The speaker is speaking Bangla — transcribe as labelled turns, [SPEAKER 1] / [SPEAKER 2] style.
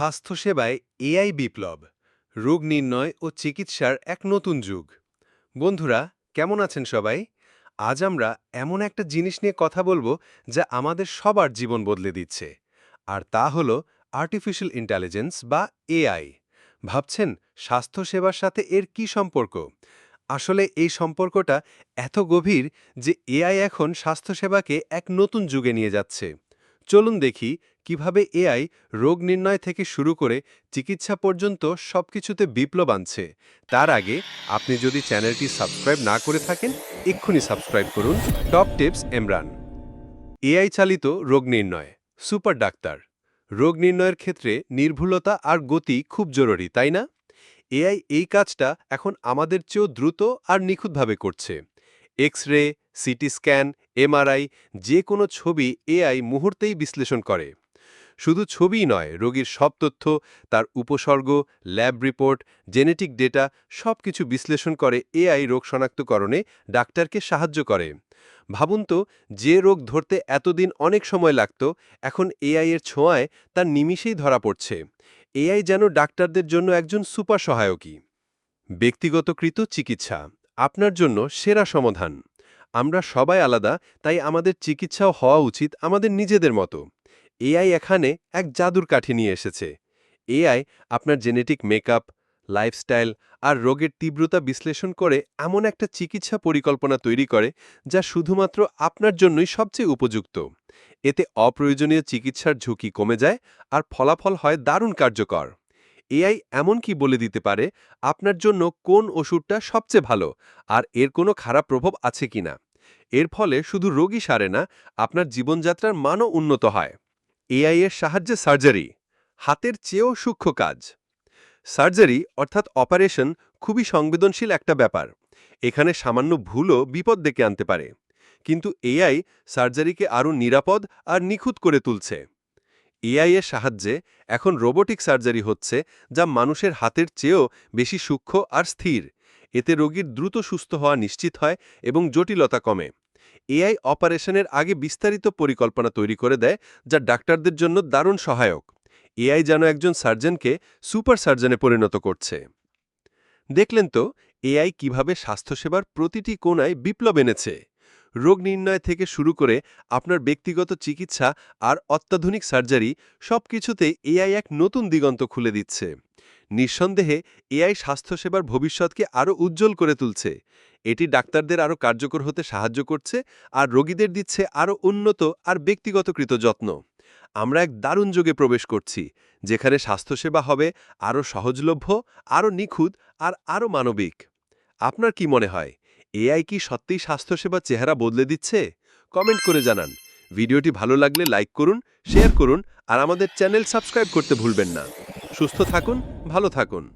[SPEAKER 1] স্বাস্থ্যসেবায় এআই বিপ্লব, রোগ নির্ণয় ও চিকিৎসার এক নতুন যুগ। বন্ধুরা, কেমন আছেন সবাই? আজ আমরা এমন একটা জিনিস নিয়ে কথা বলব যা আমাদের সবার জীবন বদলে দিচ্ছে, আর তা হল আর্টিফিশিয়াল ইন্টেলিজেন্স বা এআই। ভাবছেন স্বাস্থ্যসেবার সাথে এর কি সম্পর্ক? আসলে এই সম্পর্কটা এত গভীর যে এআই এখন স্বাস্থ্যসেবাকে এক নতুন যুগে নিয়ে যাচ্ছে। চলুন দেখি কীভাবে এআই রোগ নির্ণয় থেকে শুরু করে চিকিৎসা পর্যন্ত সবকিছুতে বিপ্লব আনছে। তার আগে আপনি যদি চ্যানেলটি সাবস্ক্রাইব না করে থাকেন, এক্ষুনি সাবস্ক্রাইব করুন। Top tips, Emran. এআই চালিত রোগ নির্ণয়। সুপার ডাক্তার। রোগ নির্ণয়ের ক্ষেত্রে নির্ভুলতা আর গতি খুব জরুরি, তাই না? এআই এই কাজটা এখন আমাদের চেয়েও দ্রুত আর নিখুঁতভাবে করছে। X ray CT scan, MRI যে কোনো ছবি এআই মুহূর্তেই বিশ্লেষণ করে। শুধু ছবিই নয়, রোগীর সব তথ্য, তার উপসর্গ, ল্যাব রিপোর্ট, জেনেটিক ডেটা সব কিছু বিশ্লেষণ করে এআই রোগ শনাক্তকরণে ডাক্তারকে সাহায্য করে। ভাবুন তো, যে রোগ ধরতে এতদিন অনেক সময় লাগত, এখন এআই এর ছোঁয়ায় তার নিমিষেই ধরা পড়ছে। এআই যেন ডাক্তারদের জন্য একজন সুপার সহায়কী ব্যক্তিগতকৃত চিকিৎসা, আপনার জন্য সেরা সমাধান। আমরা সবাই আলাদা, তাই আমাদের চিকিৎসাও হওয়া উচিত আমাদের নিজেদের মতো। এআই এখানে এক জাদুর কাঠি নিয়ে এসেছে। এআই আপনার জেনেটিক মেকআপ, লাইফস্টাইল আর রোগের তীব্রতা বিশ্লেষণ করে এমন একটা চিকিৎসা পরিকল্পনা তৈরি করে যা শুধুমাত্র আপনার জন্যই সবচেয়ে উপযুক্ত। এতে অপ্রয়োজনীয় চিকিৎসার ঝুঁকি কমে যায় আর ফলাফল হয় দারুণ কার্যকর। এআই এমন কি বলে দিতে পারে? আপনার জন্য কোন ওষুধটা সবচেয়ে ভালো? আর এর কোনো খারাপ প্রভাব আছে কিনা এর ফলে শুধু রোগী সারে না, আপনার জীবনযাত্রার মানও উন্নত হয়। এআই এর সাহায্যে সার্জারি, হাতের চেয়েও সূক্ষ্ম কাজ। সার্জারি অর্থাৎ অপারেশন খুবই সংবেদনশীল একটা ব্যাপার। এখানে সামান্য ভুলও বিপদ ডেকে আনতে পারে। কিন্তু এআই সার্জারিকে আরও নিরাপদ আর নিখুঁত করে তুলছে। এআই এর সাহায্যে এখন রোবোটিক সার্জারি হচ্ছে যা মানুষের হাতের চেয়েও বেশি সূক্ষ্ম আর স্থির। এতে রোগীর দ্রুত সুস্থ হওয়া নিশ্চিত হয় এবং জটিলতা কমে। এআই অপারেশনের আগে বিস্তারিত পরিকল্পনা তৈরি করে দেয়, যা ডাক্তারদের জন্য দারুণ সহায়ক। এআই যেন একজন সার্জনকে সুপার সার্জনে পরিণত করছে। দেখলেন তো এআই কীভাবে স্বাস্থ্যসেবার প্রতিটি কোণায় বিপ্লব এনেছে? রোগ নির্ণয় থেকে শুরু করে আপনার ব্যক্তিগত চিকিৎসা আর অত্যাধুনিক সার্জারি সবকিছুতে এআই এক নতুন দিগন্ত খুলে দিচ্ছে। নিঃসন্দেহে এআই স্বাস্থ্যসেবার ভবিষ্যৎকে আরও উজ্জ্বল করে তুলছে। এটি ডাক্তারদের আরও কার্যকর হতে সাহায্য করছে আর রোগীদের দিচ্ছে আরও উন্নত আর ব্যক্তিগতকৃত যত্ন। আমরা এক দারুণ যুগে প্রবেশ করছি, যেখানে স্বাস্থ্যসেবা হবে আরও সহজলভ্য, আরও নিখুঁত আর আরও মানবিক। আপনার কি মনে হয়? এআই কি সত্যিই স্বাস্থ্যসেবা চেহারা বদলে দিচ্ছে? কমেন্ট করে জানান। ভিডিওটি ভালো লাগলে লাইক করুন, শেয়ার করুন, আর আমাদের চ্যানেল সাবস্ক্রাইব করতে ভুলবেন না। সুস্থ থাকুন, ভালো থাকুন।